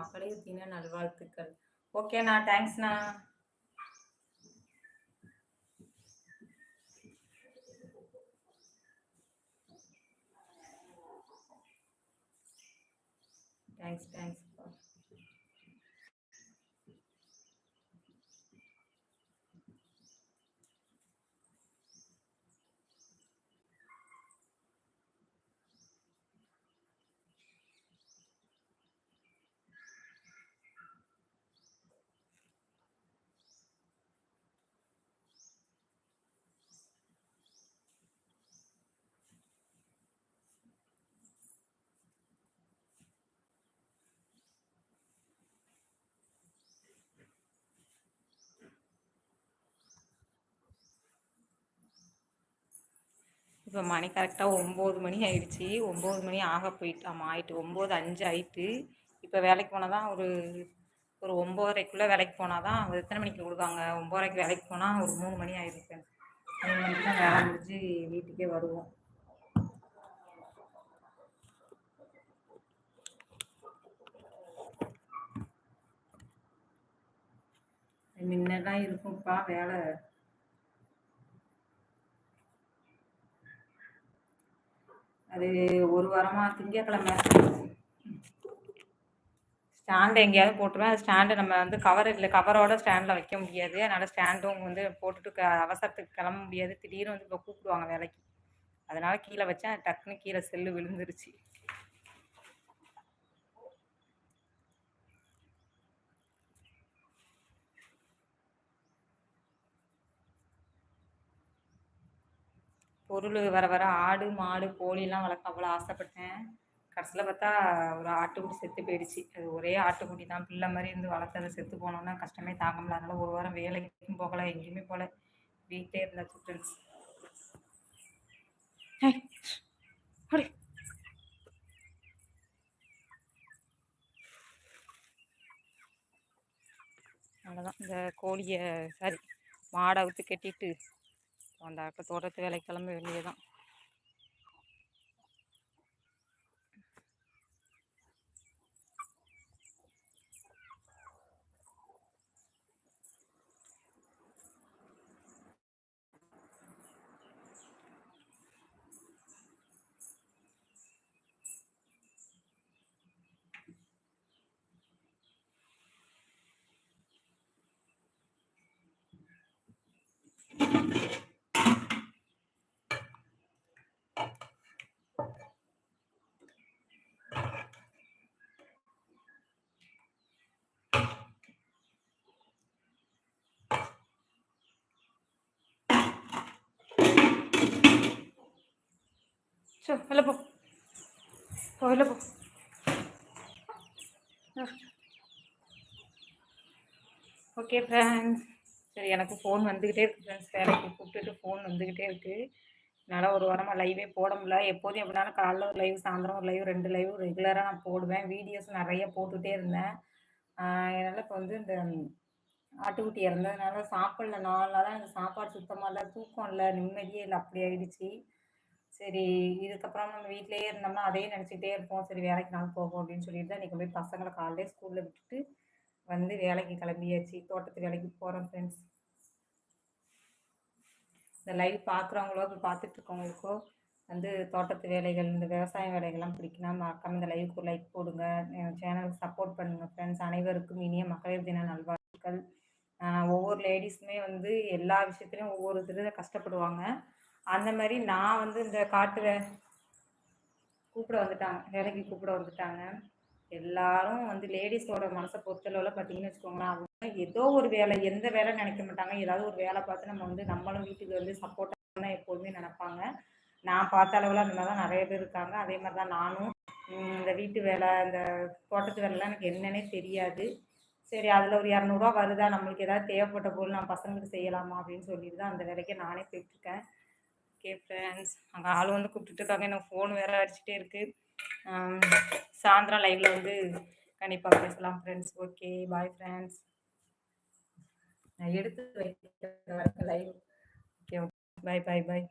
மகளிர் தின நல்வாழ்த்துக்கள். ஓகேண்ணா தேங்க்ஸ்ண்ணா தேங்க்ஸ் தேங்க்ஸ் இப்போ மணி கரெக்டாக ஒம்பது மணி ஆயிடுச்சு. ஒம்பது மணி ஆக போயிட்டாமா? ஆயிட்டு ஒம்பது அஞ்சு ஆயிட்டு. இப்போ வேலைக்கு போனால் தான் ஒரு ஒரு ஒம்போதரைக்குள்ளே வேலைக்கு போனால் தான் எத்தனை மணிக்கு கொடுக்காங்க ஒம்போதரைக்கு வேலைக்கு போனால் ஒரு மூணு மணி ஆயிருக்கு. மூணு மணிக்கு தான் வேலை முடிஞ்சு வீட்டுக்கே வருவோம். முன்னெல்லாம் இருக்கும்ப்பா வேலை. அது ஒரு வாரமாக திங்கக்கிழமை. ஸ்டாண்டு எங்கேயாவது போட்டுருவேன். அது ஸ்டாண்டு நம்ம வந்து கவர் இல்லை கவரோட ஸ்டாண்டில் வைக்க முடியாது. அதனால் ஸ்டாண்டும் வந்து போட்டுட்டு க அவசரத்துக்கு கிளம்ப முடியாது. திடீர்னு வந்து இப்போ கூப்பிடுவாங்க வேலைக்கு. அதனால் கீழே வச்சேன். டக்குன்னு கீழே செல்லு விழுந்துருச்சு. பொருள் வர வர ஆடு மாடு கோழிலாம் வளர்க்க அவ்வளோ ஆசைப்பட்டேன். கடைசியில் பார்த்தா ஒரு ஆட்டுக்குட்டி செத்து போயிடுச்சு. அது ஒரே ஆட்டுக்குட்டி தான். பிள்ளை மாதிரி இருந்து வளர்த்தது செத்து போனோன்னா கஷ்டமே தாங்க முடியல. அதனால ஒரு வாரம் வேலைக்கும் போகலை எங்கேயுமே போகல. வீட்டே இருந்தாச்சு ஃப்ரெண்ட்ஸ் அவ்வளோதான் இந்த கோழியை சாரி மாடை அவுத்து கட்டிட்டு அந்த தோட்டத்து வேலை கிளம்ப வேண்டியதுதான். சோ வெளில போ. போ வெளில போ. ஓகே ஃப்ரெண்ட்ஸ் சரி எனக்கு ஃபோன் வந்துக்கிட்டே இருக்குது ஃப்ரெண்ட்ஸ் வேலைக்கு கூப்பிட்டுட்டு ஃபோன் வந்துக்கிட்டே இருக்குது என்னால் ஒரு வாரமாக லைவே போட முடியல. எப்போதும் எப்படினாலும் காலைல ஒரு லைவ் சாயந்தரம் ஒரு லைவ் ரெண்டு லைவ் ரெகுலராக நான் போடுவேன். வீடியோஸ் நிறைய போட்டுகிட்டே இருந்தேன். என்னால் இப்போ வந்து இந்த ஆட்டுக்குட்டி இறந்ததுனால சாப்பிடல. நாலு நாளாக எனக்கு சாப்பாடு சுத்தமாக இல்லை தூக்கம் இல்லை நிம்மதியே இல்லை. அப்படி ஆயிடுச்சு. சரி இதுக்கப்புறம் நம்ம வீட்லயே இருந்தோம்னா அதே நினச்சிக்கிட்டே இருப்போம். சரி வேலைக்கு நாள் போகும் அப்படின்னு சொல்லிட்டு தான் இன்றைக்கி போய் பசங்களை காலையிலே ஸ்கூலில் விட்டுட்டு வந்து வேலைக்கு கிளம்பியாச்சு. தோட்டத்து வேலைக்கு போகிறோம் ஃப்ரெண்ட்ஸ் இந்த லைவ் பார்க்குறவங்களோ இப்போ பார்த்துட்டு இருக்கவங்களுக்கோ வந்து தோட்டத்து வேலைகள் இந்த விவசாய வேலைகள்லாம் பிடிக்கணும் மறக்காம இந்த லைவுக்கு லைக் போடுங்க. சேனலுக்கு சப்போர்ட் பண்ணுங்கள் ஃப்ரெண்ட்ஸ் அனைவருக்கும் இனிய மகளிர் தின நல்வாழ்த்துக்கள். ஒவ்வொரு லேடிஸுமே வந்து எல்லா விஷயத்துலையும் ஒவ்வொரு இதில் கஷ்டப்படுவாங்க. அந்த மாதிரி நான் வந்து இந்த காட்டு வே கூப்பிட வந்துட்டாங்க. வேலைக்கு கூப்பிட வந்துட்டாங்க. எல்லாரும் வந்து லேடிஸோட மனசை பொறுத்தளவில் பார்த்தீங்கன்னு வச்சுக்கோங்களேன் அவங்க ஏதோ ஒரு வேலை எந்த வேலை நினைக்க மாட்டாங்க. ஏதாவது ஒரு வேலை பார்த்து நம்ம வந்து நம்மளும் வீட்டுக்கு வந்து சப்போர்ட்டாக தான் எப்போதுமே நினைப்பாங்க. நான் பார்த்த அளவில் அந்த மாதிரி தான் நிறைய பேர் இருக்காங்க. அதே மாதிரி தான் நானும் இந்த வீட்டு வேலை இந்த தோட்டத்து வேலைலாம் எனக்கு என்னன்னே தெரியாது. சரி அதில் ஒரு இரநூறுவா வருதா? நம்மளுக்கு ஏதாவது தேவைப்பட்ட பொருள் நான் பசங்களுக்கு செய்யலாமா அப்படின்னு சொல்லிட்டு தான் அந்த வேலைக்கு நானே போயிட்டுருக்கேன் ஓகே ஃப்ரெண்ட்ஸ் அங்கே ஆள் வந்து கூப்பிட்டுட்டு இருக்காங்க. எனக்கு ஃபோன் வேற அடிச்சுட்டே இருக்குது சாயந்தரம் லைவில் வந்து கண்டிப்பாக பேசலாம் ஃப்ரெண்ட்ஸ் ஓகே பாய் ஃப்ரெண்ட்ஸ் நான் எடுத்து வைக்க லைவ் ஓகே பாய் பாய் பாய்